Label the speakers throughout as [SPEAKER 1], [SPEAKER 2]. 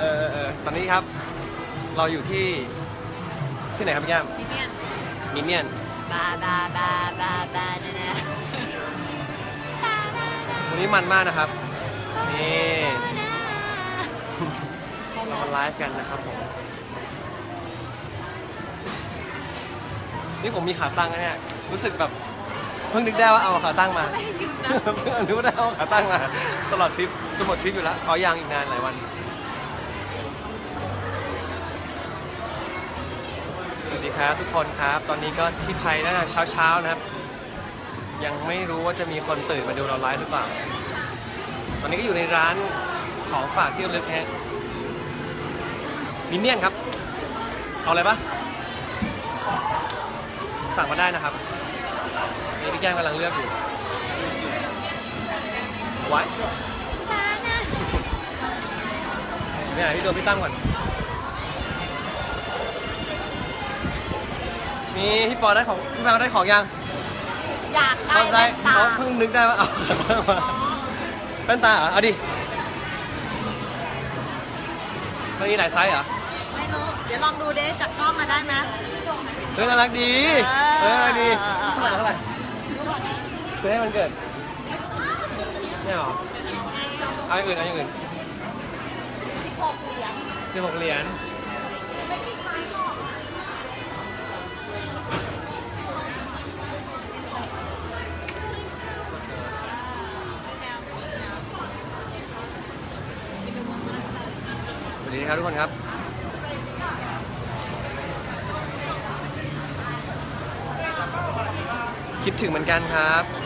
[SPEAKER 1] เออเออตอนนี้ครับ เราอยู่ที่ที่ไหนครับพี่ย่าม
[SPEAKER 2] ที่เนี่ย
[SPEAKER 1] มินเนี่ยน
[SPEAKER 2] บาบาบาบาบาเนี่ยนะ
[SPEAKER 1] วันนี้มันมากนะครับ นี่เรามาไลฟ์กันนะครับผม นี่ผมมีขาตั้งนะเนี่ย รู้สึกแบบ เพิ่งนึกได้ว่าเอาขาตั้งมา
[SPEAKER 2] ไม่หยุดนะ
[SPEAKER 1] เพิ่งนึกได้เอาขาตั้งมา ตลอดทริปจะหมดทริปอยู่แล้วเอายังอีกนานหลายวันสวัสดีครับทุกคนครับ ตอนนี้ก็ที่ไทยน่าจะเช้าๆนะครับ ยังไม่รู้ว่าจะมีคนตื่นมาดูเราไลฟ์หรือเปล่า ตอนนี้ก็อยู่ในร้านของฝากที่ระลึกแฮะมินเนี่ยนครับ เอาอะไรปะสั่งมาได้นะครับ นี่พี่แก้มกำลังเลือกอยู่ไว้เนี่ยพี่โดนพี่ตั้งก่อน มีพี่ปอได้ของพี่แมวได้ของยัง
[SPEAKER 2] อยากได้
[SPEAKER 1] เขาได้
[SPEAKER 2] แว่นตา
[SPEAKER 1] เขาเพิ่งนึกได้ว่าเอามาแว่นตาเหรอเอาดิมันมีหลายไซส์เหรอ
[SPEAKER 2] ไม่รู้ เดี๋ยวลองดูเด้จากกล้องมาได้ไหม
[SPEAKER 1] เฮ้ยน่ารักดี
[SPEAKER 2] เอ
[SPEAKER 1] เอ
[SPEAKER 2] อ
[SPEAKER 1] อดี
[SPEAKER 2] เออเออ
[SPEAKER 1] เท่าไหร่เท่าไหร่
[SPEAKER 2] ดูก่อนดิ
[SPEAKER 1] ซื้อให้มันเกิดไม่หรอเอาอย่างอื่นเอาอย่างอื่น
[SPEAKER 2] สิบหกเหรียญ
[SPEAKER 1] สิบหกเหรียญสวัสดีครับทุกคนครับ คิดถึงเหมือนกันครับ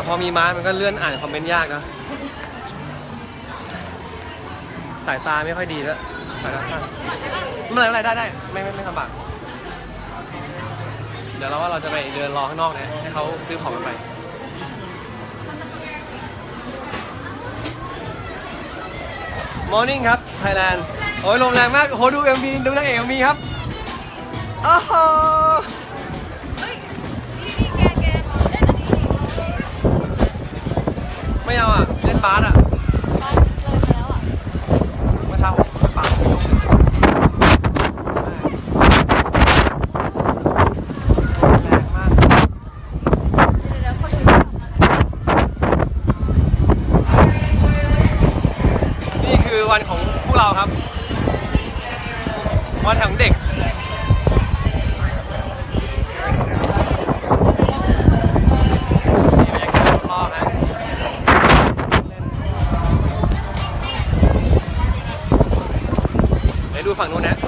[SPEAKER 1] แต่พอมีม้ามันก็เลื่อนอ่านคอมเมนต์ยากนะสายตาไม่ค่อยดีแล้วสายตาสั้นไม่เป็นไรไม่เป็นไรได้ได้ไม่ไม่ไม่ลำบากเดี๋ยวเราว่าเราจะไปเดินรอข้างนอกนะให้เขาซื้อของกันไป Morning ครับ Thailand โอ้ยลมแรงมากโอ้โหดู MV ดูนางเอก MV ครับโอ้โห
[SPEAKER 2] เอ
[SPEAKER 1] ฝั่งนู้นนะ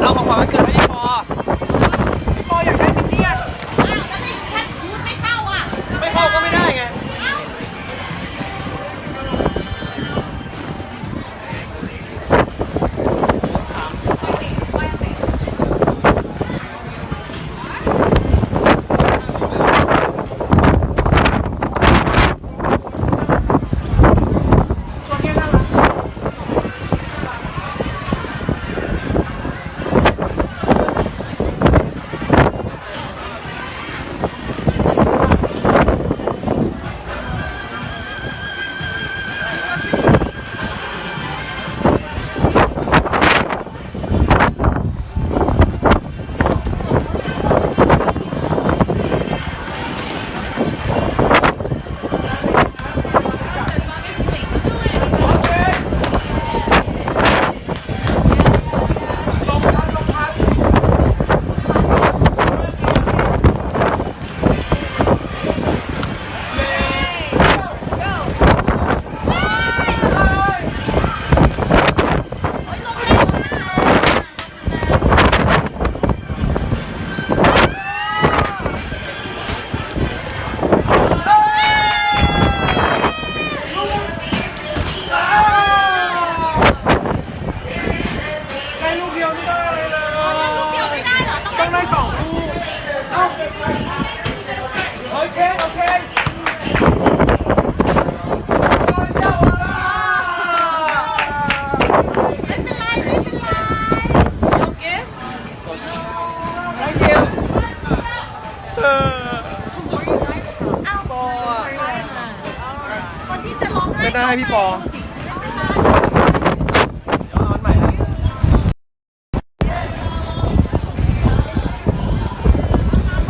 [SPEAKER 1] เอ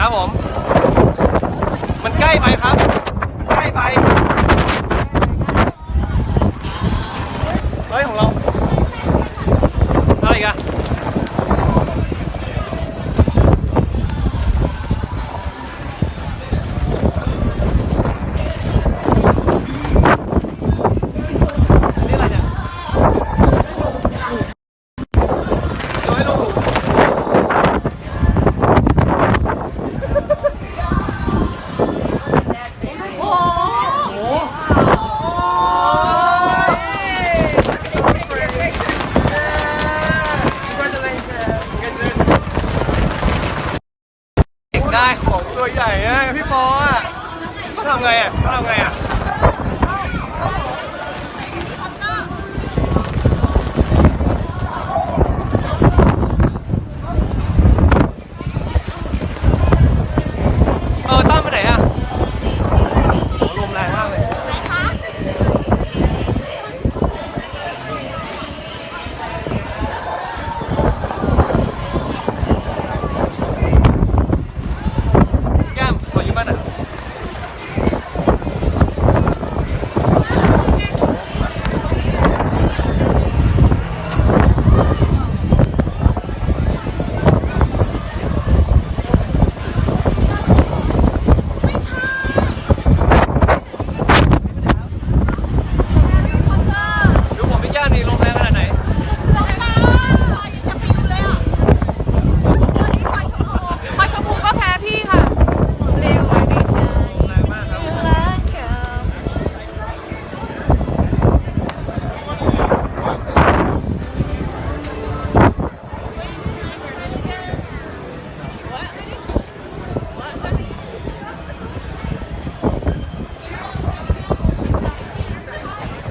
[SPEAKER 1] ครับผม มันใกล้ไปครับ ใกล้ไป ทำไงอะเขาทำไงอะ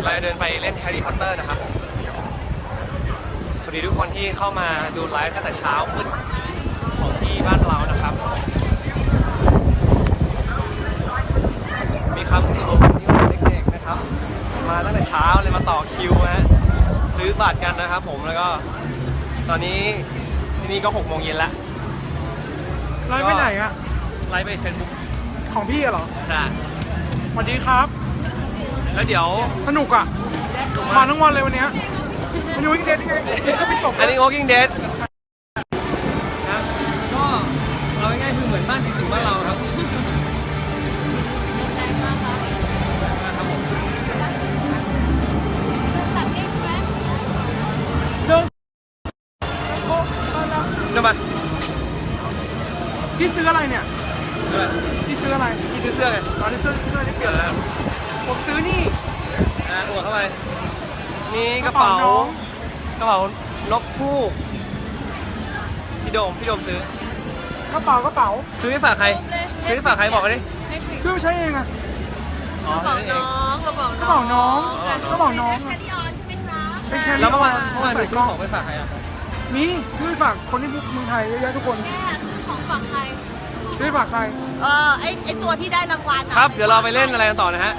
[SPEAKER 1] เรา
[SPEAKER 2] จะเดิน
[SPEAKER 1] ไปเล่นแฮร์รี่พอตเตอร์นะครับ สวัสดีทุกคนที่เข้ามาดูไลฟ์ตั้งแต่เช้ามืดของที่บ้านเรานะครับ มีคำสรุปที่เด็กๆนะครับ มาตั้งแต่เช้าเลยมาต่อคิวฮะ ซื้อบัตรกันนะครับผมแล้วก็ ตอนนี้ที่นี่ก็6โมงเย็นแล้ว
[SPEAKER 3] ไล่ไปไหนอะ
[SPEAKER 1] ไลฟ์ไปเฟซบุ๊ก
[SPEAKER 3] ของพี่อะเหรอ
[SPEAKER 1] ใช่
[SPEAKER 3] สวัสดีครับ
[SPEAKER 1] แล้วเดี๋ยว
[SPEAKER 3] สนุกอะ มาทั้งวันเลยวันนี้ยมันอยู่ที่เด็ดก็ไปตบ
[SPEAKER 1] อันนี้ Walking Dead ก็เอาง่ายๆคือเหมือนบ้านที่สิงบ้านเราครับ
[SPEAKER 3] เดี๋ยวมาพี่ซื้ออะไรเนี่ยพี่ซื้ออะไร
[SPEAKER 1] พี่ซื้อเสื้อไง
[SPEAKER 3] ตอนนี้เสื้อเสื้อที่เปลี่ยน
[SPEAKER 1] แล้ว
[SPEAKER 3] ผมซื้อนี่
[SPEAKER 1] อะอวดเข้าไปนี่กระเป๋าก
[SPEAKER 3] ระเป๋าน้อง
[SPEAKER 1] กระเป๋านกฮูกพี่โดมพี่โดมซื้อ
[SPEAKER 3] กระเป๋ากระเป๋า
[SPEAKER 1] ซื้อให้ฝากใคร ซื้อให้ฝากใครบอกกันดิ
[SPEAKER 2] ให้คุย
[SPEAKER 3] ซื้อไปใช้เองอะ
[SPEAKER 1] อ๋อก
[SPEAKER 2] ระเป๋า
[SPEAKER 1] ซื้อเอง
[SPEAKER 2] น้องกระเป๋าก
[SPEAKER 3] ระเป๋าน้อง
[SPEAKER 1] อ๋อ
[SPEAKER 3] กระเป๋าน้อง
[SPEAKER 2] แค
[SPEAKER 3] อะ
[SPEAKER 2] ริออนใช่ไหมคะ
[SPEAKER 3] เป็นแค่
[SPEAKER 1] แล้วเมื่อวานเมื่อวาน
[SPEAKER 3] ใส่
[SPEAKER 1] ซื้
[SPEAKER 3] ก
[SPEAKER 1] อ
[SPEAKER 3] ล้อง
[SPEAKER 1] ของไปฝากใครอะ
[SPEAKER 3] มีซื้อไปฝากคนที่เมืองไทยเยอะแยะทุกคน
[SPEAKER 2] แม่ซื้อของฝากใคร
[SPEAKER 3] ซื้อไปฝากใคร
[SPEAKER 2] เออไอไอตัวที่ได้รางวัลอะ
[SPEAKER 1] ครับ เดี๋ยวเราไปเล่นอะไรกันต่อนะฮะ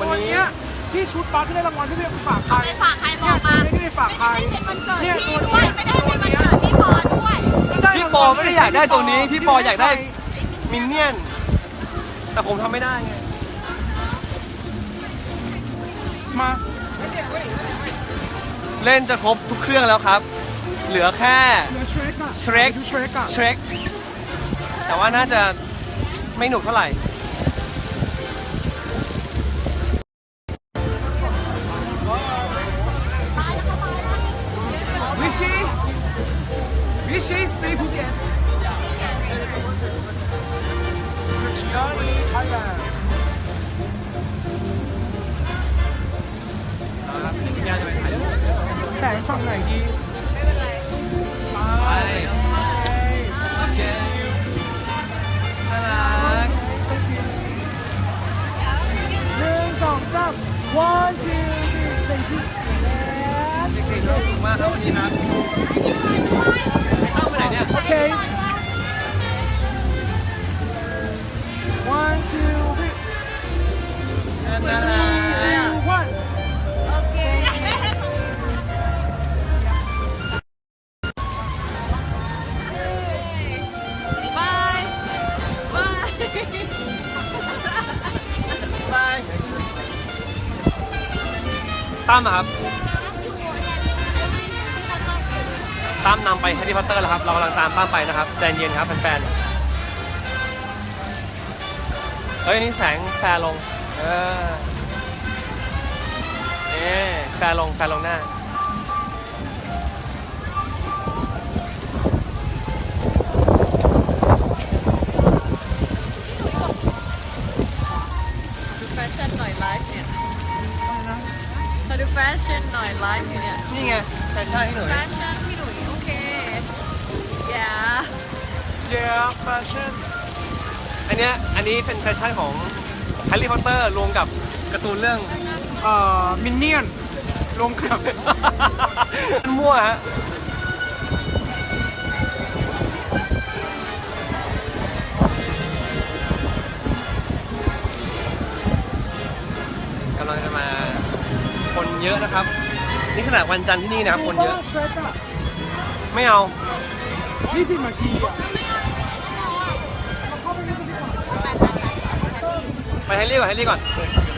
[SPEAKER 1] วัน
[SPEAKER 3] วัน
[SPEAKER 1] นี้
[SPEAKER 3] เนี้ยพี่ชุดบัสที่ได้รางวัลที่ไปฝากใคร
[SPEAKER 2] เอาไปฝากใครบอกมา
[SPEAKER 3] ไม่ได้ไปฝากใคร
[SPEAKER 2] ไม่ได้เป็นวันเกิด
[SPEAKER 3] เนี่ย
[SPEAKER 2] พี่
[SPEAKER 3] ตัว
[SPEAKER 2] ด้วย
[SPEAKER 3] เนี้ย
[SPEAKER 2] ไม่ได้เป็นวันเกิดพี่ปอด้วย
[SPEAKER 1] พี่ปอไม่ได้อยากได้ตัวนี้ พี่ปออยากได้มินเนี่ยน แต่ผมทำไม่ได้ไง
[SPEAKER 3] มา
[SPEAKER 1] เล่นจะครบทุกเครื่องแล้วครับ เหลือแค่
[SPEAKER 3] เหลือเชรกอะ
[SPEAKER 1] Shrek
[SPEAKER 3] ดูเชรกอะ
[SPEAKER 1] เชร k แต่ว่าน่าจะไม่หนุกเท่าไหร่ ครับตั้งไปไหนเนี่ย
[SPEAKER 3] โอเค one two three
[SPEAKER 1] น่ารัก
[SPEAKER 3] two one
[SPEAKER 2] โอเค บาย บาย
[SPEAKER 1] บายตั้มอะครับ ตั้มนำไปแฮร์รี่พอตเตอร์แล้วครับ เรากำลังตามตั้มไปนะครับใจเย็นครับแฟนๆ เฮ้ยนี่แสงแฟร์ลง เออเอ๊แฟร์ลงแฟร์ลงหน้า
[SPEAKER 2] ดูแฟชั่นหน่อยไลฟ์เนี่ยมาดูแฟชั่นหน่อยไลฟ์อยู่เนี่ย
[SPEAKER 1] นี่ไงแฟชั่นให้หนู
[SPEAKER 2] แฟชั่นพี่หนุ่ยโอเค อย่า
[SPEAKER 3] yeah fashion
[SPEAKER 1] อันเนี้ยอันนี้เป็นแฟชั่นของแฮร์รี่พอตเตอร์รวมกับการ์ตูนเรื่อง
[SPEAKER 3] เอ่อมินเนี่ยนรวมกับ
[SPEAKER 1] มั่วฮะกำลังจะมาคนเยอะนะครับ นี่ขนาดวันจันทร์ที่นี่นะครับคนเยอะ
[SPEAKER 3] เชรกอะ
[SPEAKER 1] ไม่เอา
[SPEAKER 3] ยี่สิบนาทีอะ
[SPEAKER 1] ไปให้รีบก่อนให้รีบก่อน